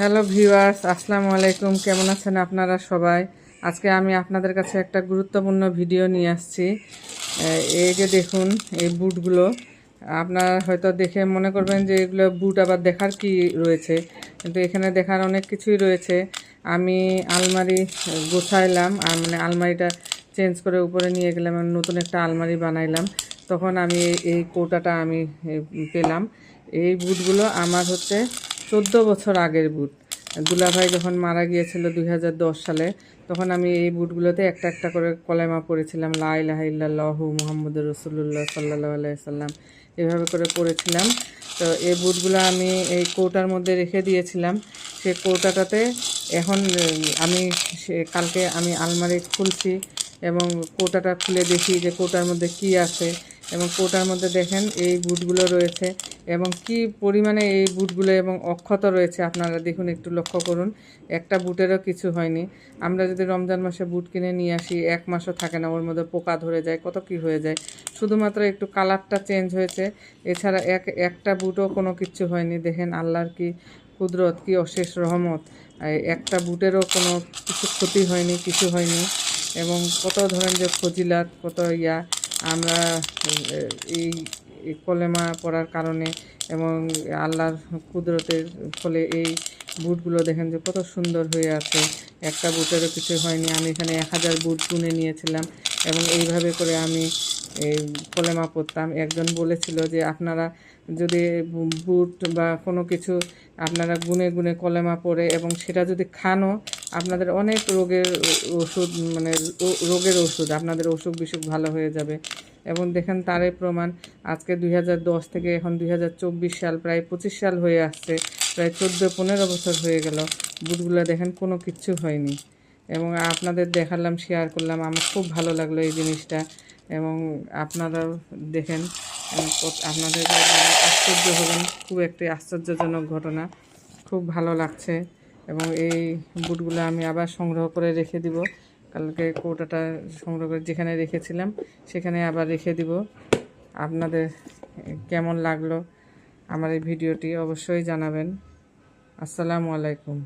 Hello viewers, আসসালামু আলাইকুম। কেমন আছেন আপনারা সবাই? আজকে আমি আপনাদের কাছে একটা গুরুত্বপূর্ণ ভিডিও নিয়ে আসছি। এই যে দেখুন, এই বুটগুলো। আপনারা হয়তো দেখে মনে করবেন যে এগুলো বুট আবার দেখার কি রয়েছে। কিন্তু এখানে দেখার অনেক কিছুই রয়েছে। আমি আলমারি গোছাইলাম, আর মানে আলমারিটা চেঞ্জ করে উপরে নিয়ে গেলাম নতুন একটা আলমারি বানাইলাম। তখন আমি এই কৌটাটা আমি পেলাম। এই বুটগুলো আমার হচ্ছে চোদ্দ বছর আগের বুট। দুলাভাই যখন মারা গিয়েছিল দুই হাজার দশ সালে, তখন আমি এই বুটগুলোতে একটা একটা করে কলেমা পড়েছিলাম, লা ইলাহা ইল্লাল্লাহু মুহাম্মদুর রসুল্লাহ সাল্লাহ আলাইসাল্লাম এভাবে করে পড়েছিলাম। তো এই বুটগুলো আমি এই কৌটার মধ্যে রেখে দিয়েছিলাম। সে কৌটাটাতে এখন আমি কালকে আমি আলমারি খুলছি এবং কৌটাটা খুলে দেখি যে কৌটার মধ্যে কি আছে। এবং কৌটার মধ্যে দেখেন এই বুটগুলো রয়েছে। এবং কি পরিমাণে এই বুটগুলো এবং অক্ষত রয়েছে আপনারা দেখুন, একটু লক্ষ্য করুন। একটা বুটেরও কিছু হয়নি। আমরা যদি রমজান মাসে বুট কিনে নিয়ে আসি, এক মাসও থাকে না, ওর মধ্যে পোকা ধরে যায়, কত কি হয়ে যায়। শুধুমাত্র একটু কালারটা চেঞ্জ হয়েছে। এছাড়া এক, একটা বুটও কোনো কিছু হয়নি। দেখেন আল্লাহর কি কুদরত, কি অশেষ রহমত। একটা বুটেরও কোনো কিছু ক্ষতি হয়নি, কিছু হয়নি। এবং কত ধরেন যে ফজিলাত, কত ইয়া, আমরা, এই কলেমা পড়ার কারণে এবং আল্লাহর কুদরতের ফলে এই বুটগুলো দেখেন যে কত সুন্দর হয়ে আছে। একটা বুটেরও কিছু হয়নি। আমি এখানে এক হাজার বুট গুনে নিয়েছিলাম এবং এইভাবে করে আমি এই কলেমা পড়তাম। একজন বলেছিল যে আপনারা যদি বুট বা কোনো কিছু আপনারা গুনে গুনে কলেমা পড়ে এবং সেটা যদি খানও আপনাদের অনেক রোগের ওষুধ মানে রোগের ওষুধ, আপনাদের অসুখ বিসুখ ভালো হয়ে যাবে। এবং দেখেন তারই প্রমাণ, আজকে দুই হাজার দশ থেকে এখন দুই হাজার চব্বিশ সাল, প্রায় পঁচিশ সাল হয়ে আসছে, প্রায় চোদ্দ, পনেরো বছর হয়ে গেল, বুটগুলো দেখেন কোনো কিচ্ছু হয়নি। এবং আপনাদের দেখালাম শেয়ার করলাম, আমার খুব ভালো লাগল এই জিনিসটা, এবং আপনারাও দেখেন আপনাদের আশ্চর্য হবেন, খুব একটি আশ্চর্যজনক ঘটনা, খুব ভালো লাগছে, এবং এই বুটগুলো আমি আবার সংগ্রহ করে রেখে দিব। কালকে কৌটাটা সংগ্রহ করে যেখানে রেখেছিলাম, সেখানে আবার রেখে দিব। আপনাদের কেমন লাগল আমার এই ভিডিওটি অবশ্যই জানাবেন। আসসালামু আলাইকুম।